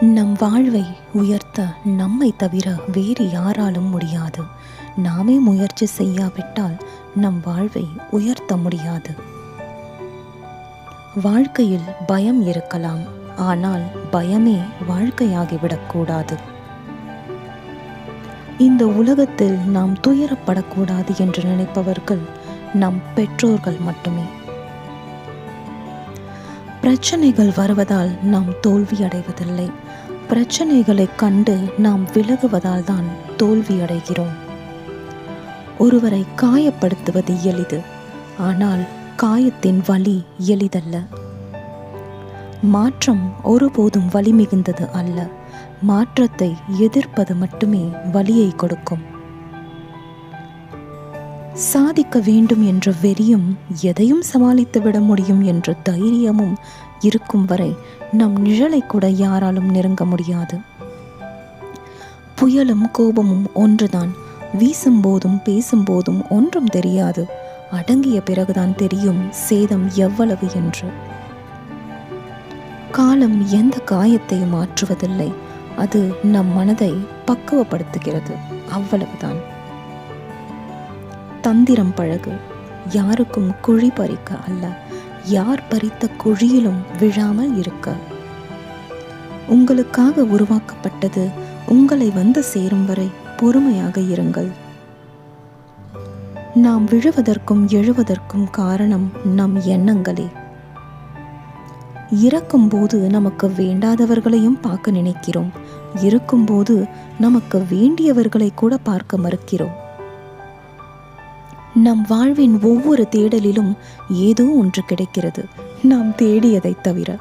நம் வாழ்வை உயர்த்த நம்மை தவிர வேறு யாராலும் முடியாது. நாமே முயற்சி செய்யாவிட்டால் நம் வாழ்வை உயர்த்த முடியாது. வாழ்க்கையில் பயம் இருக்கலாம். ஆனால் பயமே வாழ்க்கையாகிவிடக்கூடாது இந்த உலகத்தில் நாம் துயரப்படக்கூடாது என்று நினைப்பவர்கள் நம் பெற்றோர்கள் மட்டுமே. பிரச்சனைகள் வருவதால் நாம் தோல்வியடைவதில்லை. பிரச்சனைகளை கண்டு நாம் விலகுவதால் தான் தோல்வி அடைகிறோம் ஒருவரை காயப்படுத்துவது எளிது ஆனால் காயத்தின் வலி எளிதல்ல. மாற்றம் ஒருபோதும் வலி மிகுந்தது அல்ல மாற்றத்தை எதிர்ப்பது மட்டுமே வலியை கொடுக்கும். சாதிக்க வேண்டும் என்ற வெறியும் எதையும் சமாளித்து விட முடியும் என்ற தைரியமும் இருக்கும் வரை நம் நிழலை கூட யாராலும் நெருங்க முடியாது. புயலும் கோபமும் ஒன்றுதான். வீசும் போதும் பேசும்போதும் ஒன்றும் தெரியாது. அடங்கிய பிறகுதான் தெரியும் சேதம் எவ்வளவு என்று. காலம் எந்த காயத்தையும் மாற்றுவதில்லை. அது நம் மனதை பக்குவப்படுத்துகிறது. அவ்வளவுதான். தந்திரம் பழகு. யாருக்கும் குழி பறிக்க அல்ல. யார் பறித்த குழியிலும் விழாமல் இருக்க. உங்களுக்காக உருவாக்கப்பட்டது உங்களை வந்து சேரும் வரை பொறுமையாக இருங்கள். நாம் விழுவதற்கும் எழுவதற்கும் காரணம் நம் எண்ணங்களே. இறக்கும்போது நமக்கு வேண்டாதவர்களையும் பார்க்க நினைக்கிறோம். இருக்கும்போது நமக்கு வேண்டியவர்களை கூட பார்க்க மறுக்கிறோம். நம் வாழ்வின் ஒவ்வொரு தேடலிலும் ஏதோ ஒன்று கிடைக்கிறது. நாம் தேடியதைத் தவிர.